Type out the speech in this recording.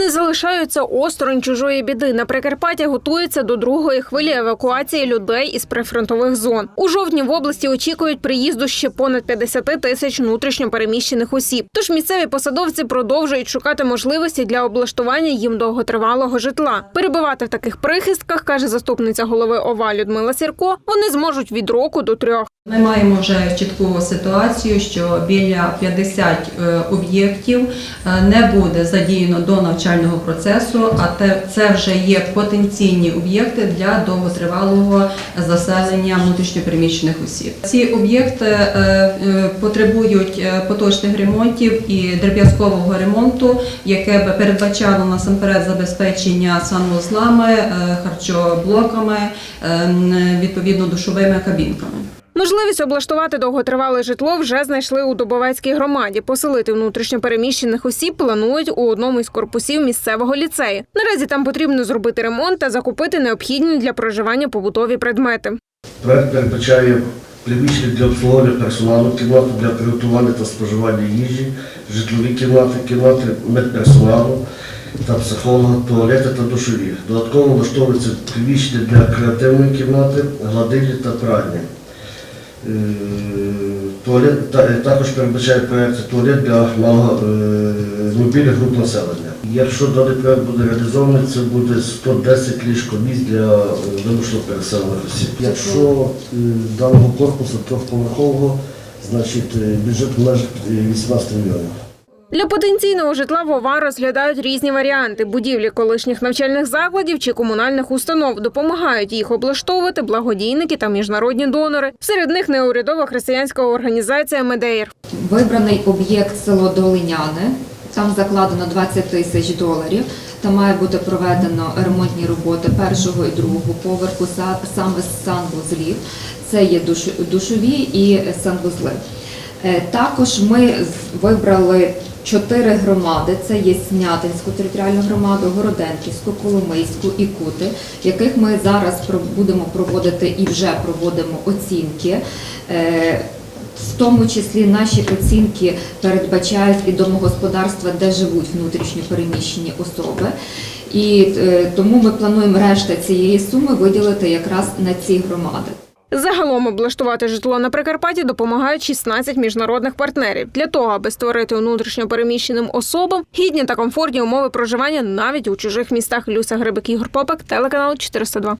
Не залишаються осторонь чужої біди. На Прикарпаття готується до другої хвилі евакуації людей із прифронтових зон. У жовтні в області очікують приїзду ще понад 50 тисяч внутрішньопереміщених осіб. Тож місцеві посадовці продовжують шукати можливості для облаштування їм довготривалого житла. Перебувати в таких прихистках, каже заступниця голови ОВА Людмила Сірко, вони зможуть від року до трьох. Ми маємо вже чітку ситуацію, що біля 50 е, об'єктів е, не буде задіяно до навчального процесу, а це вже є потенційні об'єкти для довготривалого заселення внутрішньопереміщених осіб. Ці об'єкти е, потребують поточних ремонтів і дріб'язкового ремонту, яке би передбачало насамперед забезпечення санвузлами, харчоблоками, відповідно душовими кабінками. Можливість облаштувати довготривале житло вже знайшли у Дубовецькій громаді. Поселити внутрішньопереміщених осіб планують у одному із корпусів місцевого ліцею. Наразі там потрібно зробити ремонт та закупити необхідні для проживання побутові предмети. Проект передбачає приміщення для обслуговування персоналу, кімнату для приготування та споживання їжі, житлові кімнати, кімнати медперсоналу та психолога, туалети та душові. Додатково влаштовується приміщення для креативної кімнати, гладильні та пральні. Е, Туалет, також передбачає проєкт туалет для малого, е, груп населення. Якщо даний проєкт буде реалізований, це буде 110 ліжко-місць для е, вимушено переселених осіб. Якщо е, даного корпусу трьохповерхового, значить е, бюджет в межах е, 18 мільйонів. Для потенційного житла в ОВА розглядають різні варіанти. Будівлі колишніх навчальних закладів чи комунальних установ допомагають їх облаштовувати благодійники та міжнародні донори. Серед них неурядова християнська організація Медеїр. Вибраний об'єкт село Долиняне. Там закладено 20 тисяч доларів. Там має бути проведено ремонтні роботи першого і другого поверху са- саме з санвузлів. Це є душ- душові і санвузли. Е, Також ми вибрали чотири громади: це є Снятинську територіальну громаду, Городенківську, Коломийську і Кути, яких ми зараз будемо проводити і вже проводимо оцінки. Е, в тому числі наші оцінки передбачають і домогосподарства, де живуть внутрішньо переміщені особи. І е, тому ми плануємо решта цієї суми виділити якраз на ці громади. Загалом облаштувати житло на Прикарпатті допомагають 16 міжнародних партнерів для того, аби створити внутрішньопереміщеним особам гідні та комфортні умови проживання навіть у чужих містах. Люся Грибик Ігор Попак, телеканал 402.